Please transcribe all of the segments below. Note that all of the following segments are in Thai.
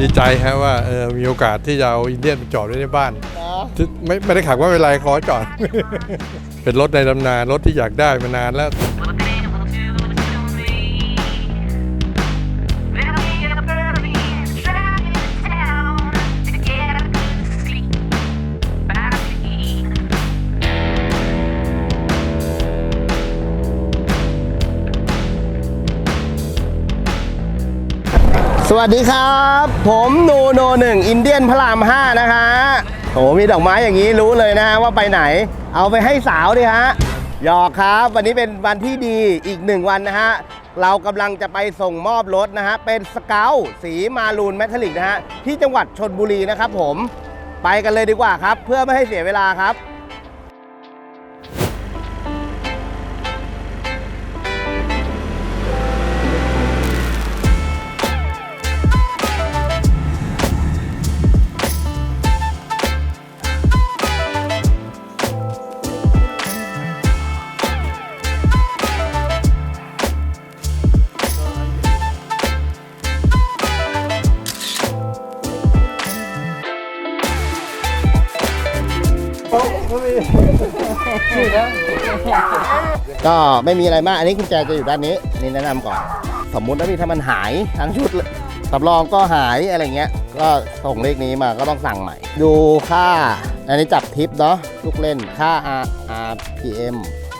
ดีใจฮะว่าเออมีโอกาสที่จะเอาอินเดียนไปจอดไว้ในบ้านเนาะที่ไม่ไม่ได้ขับว่าเป็นไรขอจอด เป็นรถในตำนานรถที่อยากได้มานานแล้ว สวัสดีครับ ผมโนโนหนึ่งอินเดียนพระรามห้านะคะโอ้มีดอกไม้อย่างนี้รู้เลยนะฮะว่าไปไหน เอาไปให้สาวดิฮะหยอกครับ วันนี้เป็นวันที่ดีอีกหนึ่งวันนะฮะ เรากำลังจะไปส่งมอบรถนะฮะ เป็นสเกลสีมารูนแมทลิกนะฮะ ที่จังหวัดชนบุรีนะครับผมไปกันเลยดีกว่าครับ เพื่อไม่ให้เสียเวลาครับ ก็ไม่มีอะไรมาก อันนี้กุญแจจะอยู่ด้านนี้นนี้แนะนำก่อน สมมุติว่ามีถ้ามันหายทั้งชุดเลยสำรองก็หายอะไรเงี้ย ก็ส่งเลขนี้มาก็ต้องสั่งใหม่ ดูค่า อันนี้จับทิปเนาะลูกเล่นค่า R RPM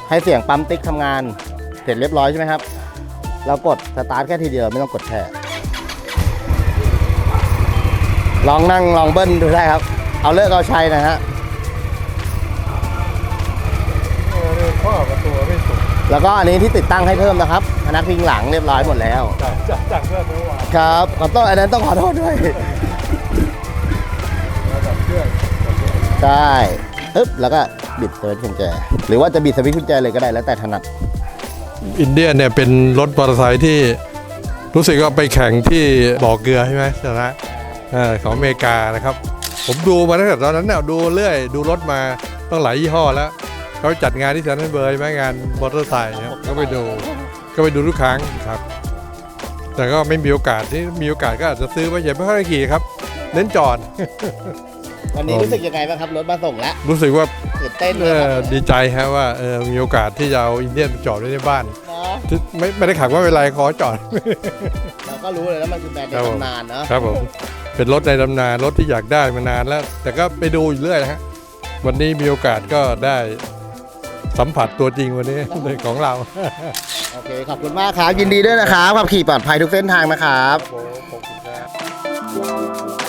ให้เสียงปั๊มติ๊กทำงาน เสร็จเรียบร้อยใช่ไหมครับ เรากดสตาร์ทแค่ทีเดียวไม่ต้องกดแช่ลองนั่งลองเบิ้ลดูได้ครับ เอาเลิกเอาชัยนะฮะ แล้วก็อันนี้ที่ติดตั้งให้เพิ่มนะครับพนักพิงหลังเรียบร้อยหมดแล้ว จากจากจากเพื่อนเมื่อวานครับขอโทษอันนั้นต้องขอโทษด้วยมาจากเพื่อนใช่อึ๊บแล้วก็บิดสวิตช์กุญแจ หรือว่าจะบิดสวิตช์กุญแจเลยก็ได้แล้วแต่ถนัด อินเดียเนี่ยเป็นรถมอเตอร์ไซค์ที่รู้สึกว่าไปแข่งที่บ่อเกลือใช่ไหมชนะเออของอเมริกานะครับ ผมดูมาตั้งแต่ตอนนั้นเนี่ยดูเรื่อยดูรถมาต้องหลายยี่ห้อแล้ว เขาจัดงานที่เซนต์เบิร์ใช่ไหมงานมอเตอร์ไซค์ครับก็ไปดู ก็ไปดูทุกครั้งครับ แต่ก็ไม่มีโอกาสที่มีโอกาสก็อาจจะซื้อไว้อย่าไม่ค่อยได้ขี่ครับ เน้นจอด วันนี้ผมรู้สึกยังไงบ้างครับรถมาส่งแล้วรู้สึกว่าตื่นเต้นเอเลยคอรับดีใจฮะว่าเออมีโอกาสที่จะเอาอินเดียนไปจอดไว้ในบ้านเนาะที่ไม่ไม่ได้ขับว่าเป็นไรขอจอด เราก็รู้เลยแล้วมันคือแบรนด์ในครับผม ตำนานเนาะครับผมเป็นรถในตำนานรถที่อยากได้มานานแล้ว แต่ก็ไปดูอยู่เรื่อยนะฮะวันนี้มีโอกาสก็ได้ สัมผัสตัวจริงวันนี้ของเรา โอเค ขอบคุณมากครับ ยินดีด้วยนะครับขับขี่ปลอดภัยทุกเส้นทางนะครับ ขอบคุณครับ